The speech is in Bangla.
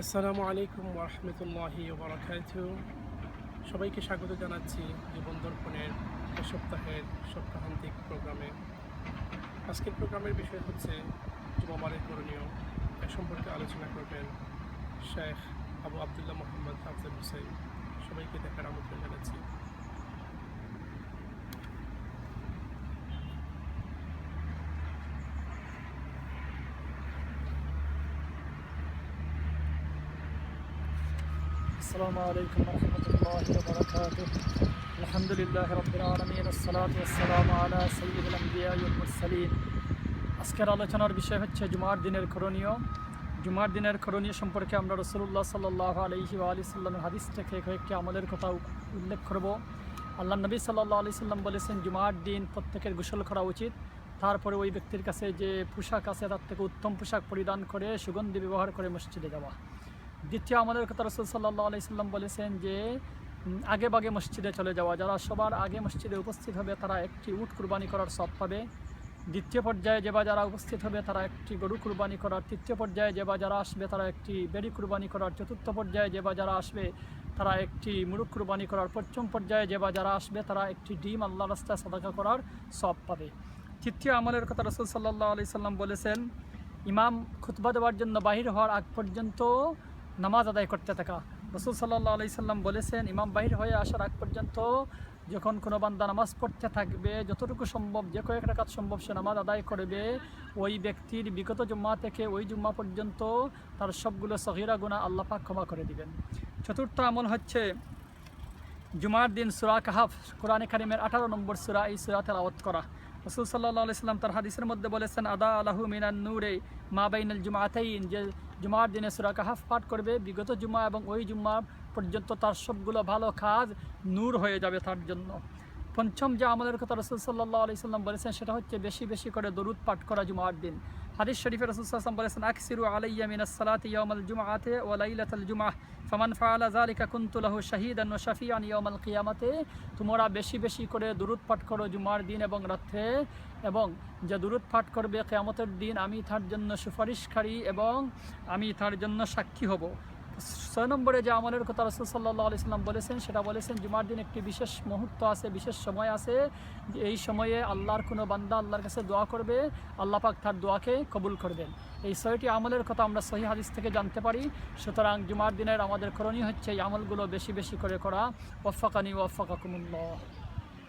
আসসালামু আলাইকুম ওরহমতুল্লাহি ওবরাকাত সবাইকে স্বাগত জানাচ্ছি জীবন দর্পণের সপ্তাহের সপ্তাহান্তিক প্রোগ্রামে। আজকের প্রোগ্রামের বিষয় হচ্ছে যুবমানের করণীয়। এ সম্পর্কে আলোচনা করবেন শেখ আবু আবদুল্লাহ মোহাম্মদ আফজাল হুসেন সবাইকে দেখার আমন্ত্রণ জানাচ্ছি। السلام عليكم ورحمة الله وبركاته الحمد لله رب العالمين الصلاة والسلام على سيد الأنبياء والمرسلين আজকের আলোচনার বিষয় হচ্ছে জুমার দিনের করণীয় জুমার দিনের করণীয় সম্পর্কে আমরা রসুল্লাহ সাল্লাহ আলহি আলি সাল্লামের হাদিস থেকে কয়েকটি আমলের কথা উ- উল্লেখ করব আল্লাহ নবী সাল্লাহ আলি সাল্লাম বলেছেন জুমার দিন প্রত্যেকের গোসল করা উচিত তারপরে ওই ব্যক্তির কাছে যে পোশাক আছে তার থেকে উত্তম পোশাক পরিধান করে সুগন্ধি ব্যবহার করে মসজিদে যাওয়া দ্বিতীয় আমাদের কথা রসুল সাল্লাহ আলাইসাল্লাম বলেছেন যে আগে বাগে মসজিদে চলে যাওয়া যারা, সবার আগে মসজিদে উপস্থিত হবে তারা একটি উট কুরবানি করার সব পাবে। দ্বিতীয় পর্যায়ে যে বা যারা উপস্থিত হবে তারা একটি গরু কুরবানি করার, তৃতীয় পর্যায়ে যে বা যারা আসবে তারা একটি বেড়ি কুরবানি করার, চতুর্থ পর্যায়ে যে বা যারা আসবে তারা একটি মুরুখ কুরবানি করার, পঞ্চম পর্যায়ে যে বা যারা আসবে তারা একটি ডিম আল্লাহ রাস্তায় সাদাকা করার সব পাবে। তৃতীয় আমলের কথা রসুল সাল্লাহ আলি সাল্লাম বলেছেন, ইমাম খুতবা দেওয়ার জন্য বাহির হওয়ার আগ পর্যন্ত নামাজ আদায় করতে থাকা। রসুল সাল্লাহ আলি সাল্লাম বলেছেন, ইমাম বাহির হয়ে আসার আগ পর্যন্ত যখন কোনো বান্দা নামাজ পড়তে থাকবে, যতটুকু সম্ভব, যে কয়েক রাকাত সম্ভব সে নামাজ আদায় করবে। ওই ব্যক্তির বিগত জুম্মা থেকে ওই জুম্মা পর্যন্ত তার সবগুলো সহিরা গুণা আল্লাহ পাক ক্ষমা করে দিবেন। চতুর্থ আমল হচ্ছে জুমার দিন সুরা কাহাফ, কোরআনে কারিমের আঠারো নম্বর সুরা এই সুরা তেলাওয়াত করা। রসুল সাল্লাহ ইসলাম তার হাদিসের মধ্যে বলেছেন, আদা আলাহু মিনান নূরে মা বাইনাল জুমাতাইন যে জুমার দিনে সুরা কাহাফ পাঠ করবে, বিগত জুমা এবং ওই জুম্মা পর্যন্ত তার সবগুলো ভালো কাজ নূর হয়ে যাবে তার জন্য। পঞ্চম যে আমলের কথা রসুল সাল্লাহ আলি সাল্লাম বলেছেন, সেটা হচ্ছে বেশি বেশি করে দরুদ পাঠ করা জুমার দিন। হাদিস শরীফের রসুল সাল্লাম বলেছেন, আকসিরু আলাইয়া মিনাস সালাতি ইয়াউমাল জুমআতে ওয়া লাইলাতাল জুমআহ, ফামান ফাআলা যালিকা কুনতু লাহু শাহীদান ওয়া শাফিআন ইয়াউমাল কিয়ামাতে। তোমরা বেশি বেশি করে দরুদ পাঠ করো জুমার দিন এবং রাত্রে, এবং যে দরুদ পাঠ করবে কিয়ামতের দিন আমি তার জন্য সুপারিশকারী এবং আমি তার জন্য সাক্ষী হব। ছয় নম্বরে যে আমলের কথা রসুল সাল্লাহ আলি সাল্লাম বলেছেন, সেটা বলেছেন, জুমার দিন একটি বিশেষ মুহূর্ত আছে, বিশেষ সময় আছে। এই সময়ে আল্লাহর কোনো বান্দা আল্লাহর কাছে দোয়া করবে, আল্লাহ পাক তার দোয়াকে কবুল করবেন। এই ছয়টি আমলের কথা আমরা সহি হাদিস থেকে জানতে পারি। সুতরাং জুমার দিনের আমাদের করণীয় হচ্ছে এই আমলগুলো বেশি বেশি করে করা। ওফাকানি ওফাকাকুমুল্লাহ